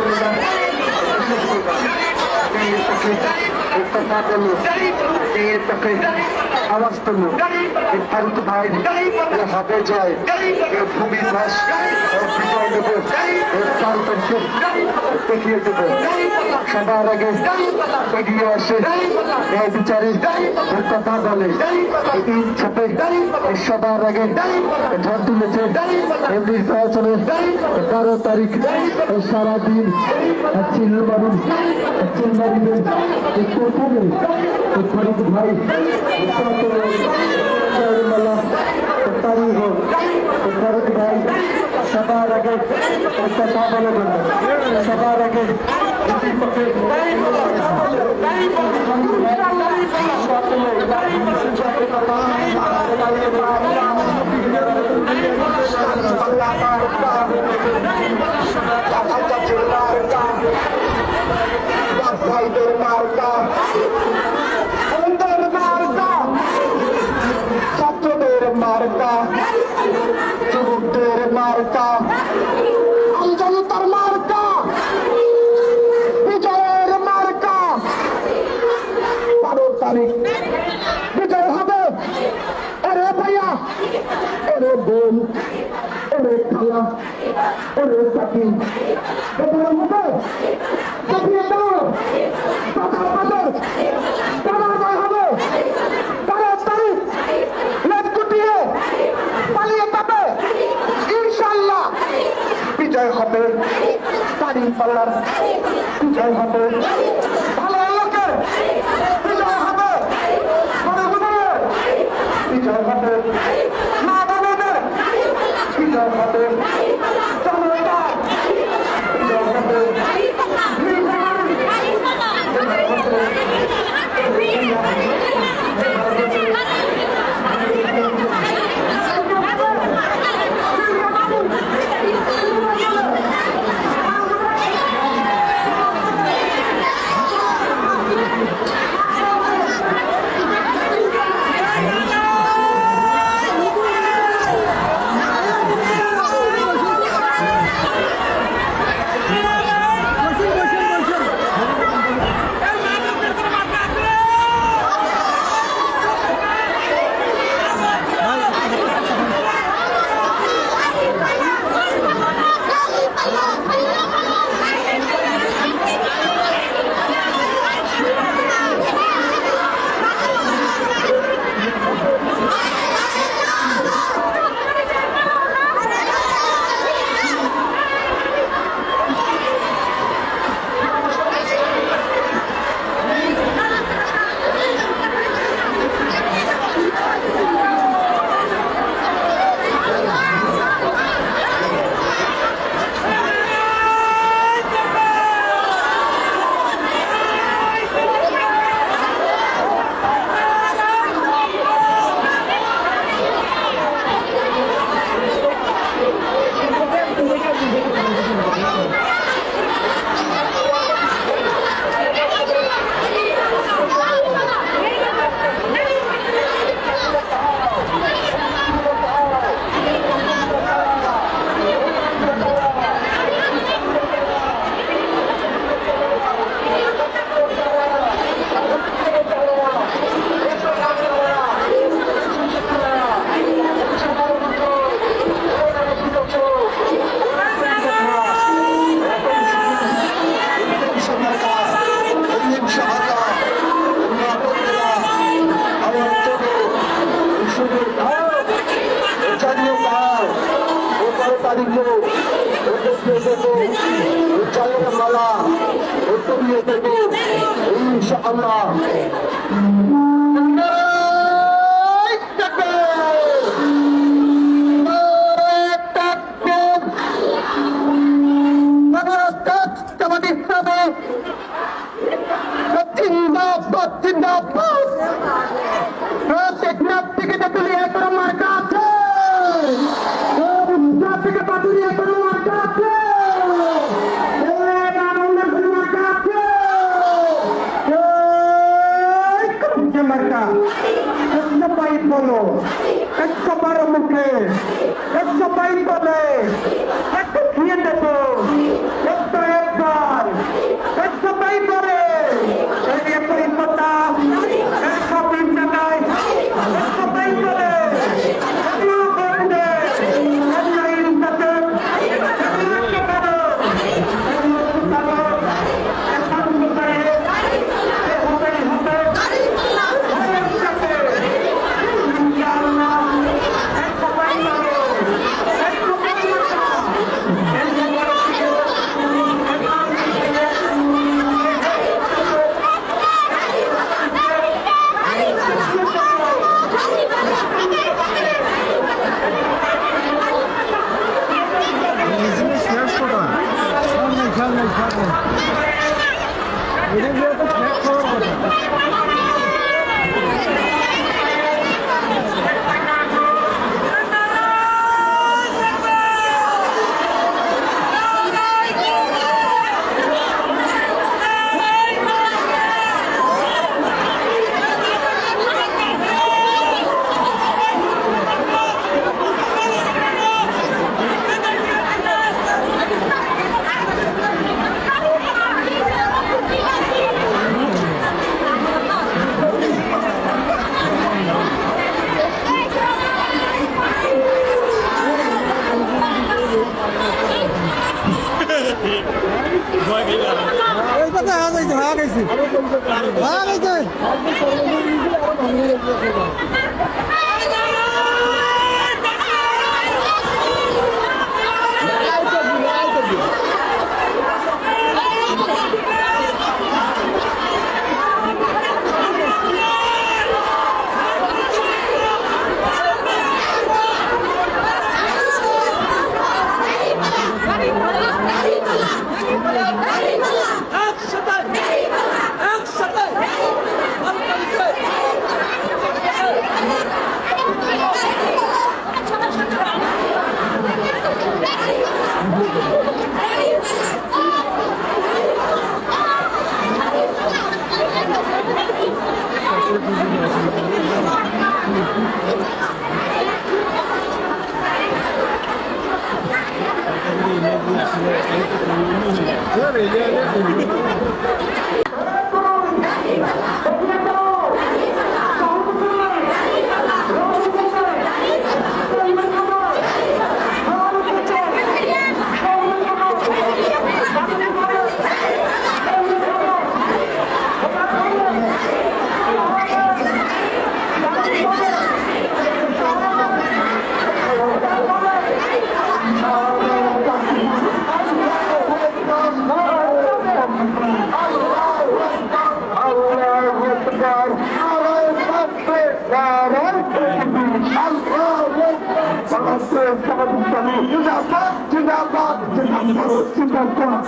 Thank you. আওয়াজ তুলো এই ফারুক ভাই এ হবে জয় এ ভূমি দাস বিজয় দেব চারপক্ষে দেখিয়ে দেব সবার আগে এগিয়ে আসে এই বিচারে কথা বলে এই ছাপে সবার আগে ঝড় তুলেছে এই নির্বাচনে বারো তারিখ সারাদিন চিল মানুষ চিল মারিবেন এই কোথায় এই ফারুক ভাই ফারুক ভাই সবার আগে কথা বলে বলবেন সবার আগে ভাইদের এরে চাকি এদের মধ্যে চাপিয়ে দাও তারিখ বিজয় হবে দাড়ি পাল্লার বিজয় হবে ভালো লোকের বিজয় হবে মনে হুজুরের বিজয় হবে মা বাবাদের বিজয় হবে ইনশাআল্লাহ জিন্দাবাদ জিন্দাবাদ টেকনাফ থেকে তেতুলিয়া বলো। একশো বারো মুখে একশো বাইশ বলে। একশো খেয়ে দেবো একশো একবার একশো বাইশ বলে এই একশো কথা একশো বিশ টাকায় একশো বাইশ বলে একশো করবে একশো ইনসাতে একশো করো একশো করো একশো করে হবে হবে জিনিস শেষ করা খেয়াল নেই খেয়াল নেই খেয়াল নেই এটা দিয়ে তো শেষ করার কথা এই যাইতে হা যাইছে হা গেছে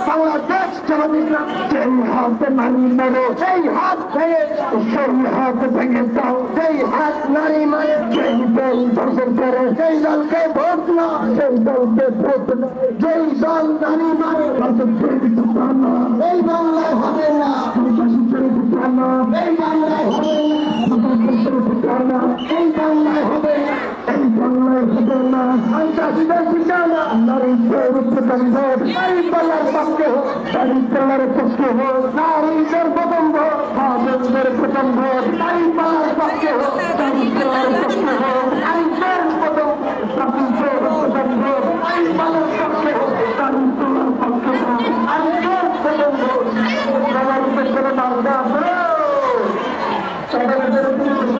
বাংলাদেশ জনবিদ্যা সেই হাত নারী মেরে সেই হাত ভেঙে সেই হাত ভেঙে দাও সেই হাত নারী মারে সেই দল ধর্ষণ করে সেই দলকে ভোট না সেই দলকে ভোট না যেই এই বাংলায় হবে না বাংলায় হবে না সন্ত্রাসীদের ঠিকানা নারীদের প্রতিবন্ধ নারী পাল্লার পক্ষে হোক নারী পাল্লার পক্ষে হোক নারীদের প্রথম ভোট নারীদের প্রথম ভোট নারী পাল্লার পক্ষে হোক